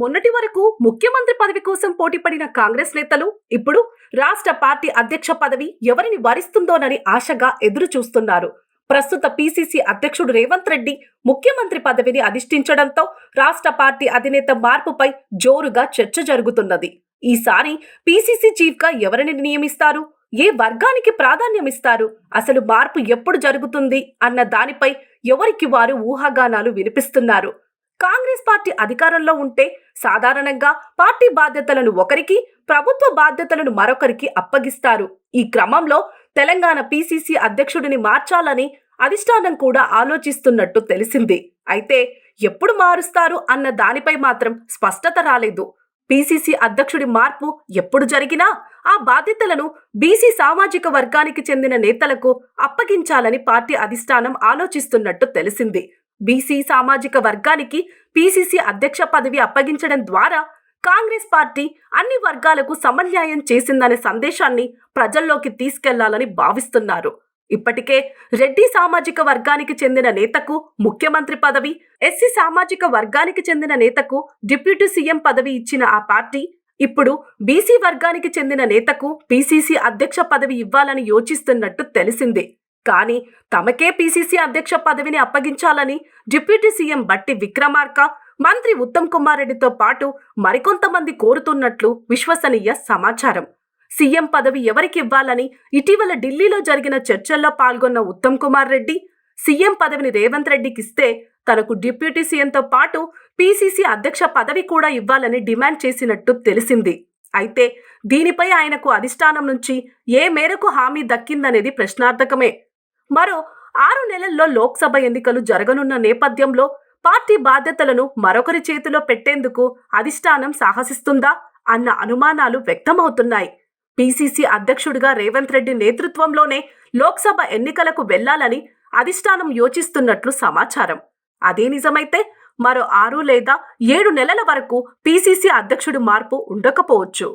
మొన్నటి వరకు ముఖ్యమంత్రి పదవి కోసం పోటీపడిన కాంగ్రెస్ నేతలు ఇప్పుడు రాష్ట్ర పార్టీ అధ్యక్ష పదవి ఎవరిని వరిస్తుందోనని ఆశగా ఎదురు చూస్తున్నారు ప్రస్తుత పీసీసీ అధ్యక్షుడు రేవంత్ రెడ్డి ముఖ్యమంత్రి పదవిని అధిష్ఠించడంతో రాష్ట్ర పార్టీ అధినేత మార్పుపై జోరుగా చర్చ జరుగుతున్నది. ఈసారి పీసీసీ చీఫ్గా ఎవరిని నియమిస్తారు? ఏ వర్గానికి ప్రాధాన్యమిస్తారు? అసలు మార్పు ఎప్పుడు జరుగుతుంది? అన్న దానిపై ఎవరికి వారు ఊహాగానాలు వినిపిస్తున్నారు? కాంగ్రెస్ పార్టీ అధికారంలో ఉంటే సాధారణంగా పార్టీ బాధ్యతలను ఒకరికి ప్రభుత్వ బాధ్యతలను మరొకరికి అప్పగిస్తారు. ఈ క్రమంలో తెలంగాణ పీసీసీ అధ్యక్షుడిని మార్చాలని అధిష్టానం కూడా ఆలోచిస్తున్నట్టు తెలిసింది. అయితే ఎప్పుడు మారుస్తారు అన్న దానిపై మాత్రం స్పష్టత రాలేదు. పీసీసీ అధ్యక్షుడి మార్పు ఎప్పుడు జరిగినా ఆ బాధ్యతలను బీసీ సామాజిక వర్గానికి చెందిన నేతలకు అప్పగించాలని పార్టీ అధిష్టానం ఆలోచిస్తున్నట్టు తెలిసింది. బీసీ సామాజిక వర్గానికి పీసీసీ అధ్యక్ష పదవి అప్పగించడం ద్వారా కాంగ్రెస్ పార్టీ అన్ని వర్గాలకు సమన్యాయం చేసిందనే సందేశాన్ని ప్రజల్లోకి తీసుకెళ్ళాలని భావిస్తున్నారు. ఇప్పటికే రెడ్డి సామాజిక వర్గానికి చెందిన నేతకు ముఖ్యమంత్రి పదవి ఎస్సీ సామాజిక వర్గానికి చెందిన నేతకు డిప్యూటీ సీఎం పదవి ఇచ్చిన ఆ పార్టీ ఇప్పుడు బీసీ వర్గానికి చెందిన నేతకు పీసీసీ అధ్యక్ష పదవి ఇవ్వాలని యోచిస్తున్నట్టు తెలిసింది. కానీ తమకే పీసీసీ అధ్యక్ష పదవిని అప్పగించాలని డిప్యూటీ సీఎం బట్టి విక్రమార్క మంత్రి ఉత్తమ్ కుమార్ రెడ్డితో పాటు మరికొంతమంది కోరుతున్నట్లు విశ్వసనీయ సమాచారం. సీఎం పదవి ఎవరికి ఇవ్వాలని ఇటీవల ఢిల్లీలో జరిగిన చర్చల్లో పాల్గొన్న ఉత్తమ్ కుమార్ రెడ్డి సీఎం పదవిని రేవంత్ రెడ్డికి ఇస్తే తనకు డిప్యూటీ సీఎంతో పాటు పీసీసీ అధ్యక్ష పదవి కూడా ఇవ్వాలని డిమాండ్ చేసినట్టు తెలిసింది. అయితే దీనిపై ఆయనకు అధిష్టానం నుంచి ఏ మేరకు హామీ దక్కిందనేది ప్రశ్నార్థకమే. మరో ఆరు నెలల్లో లోక్సభ ఎన్నికలు జరగనున్న నేపథ్యంలో పార్టీ బాధ్యతలను మరొకరి చేతిలో పెట్టేందుకు అధిష్టానం సాహసిస్తుందా అన్న అనుమానాలు వ్యక్తమవుతున్నాయి. పీసీసీ అధ్యక్షుడిగా రేవంత్ రెడ్డి నేతృత్వంలోనే లోక్సభ ఎన్నికలకు వెళ్ళాలని అధిష్టానం యోచిస్తున్నట్లు సమాచారం. అదే నిజమైతే మరో ఆరు లేదా ఏడు నెలల వరకు పీసీసీ అధ్యక్షుడి మార్పు ఉండకపోవచ్చు.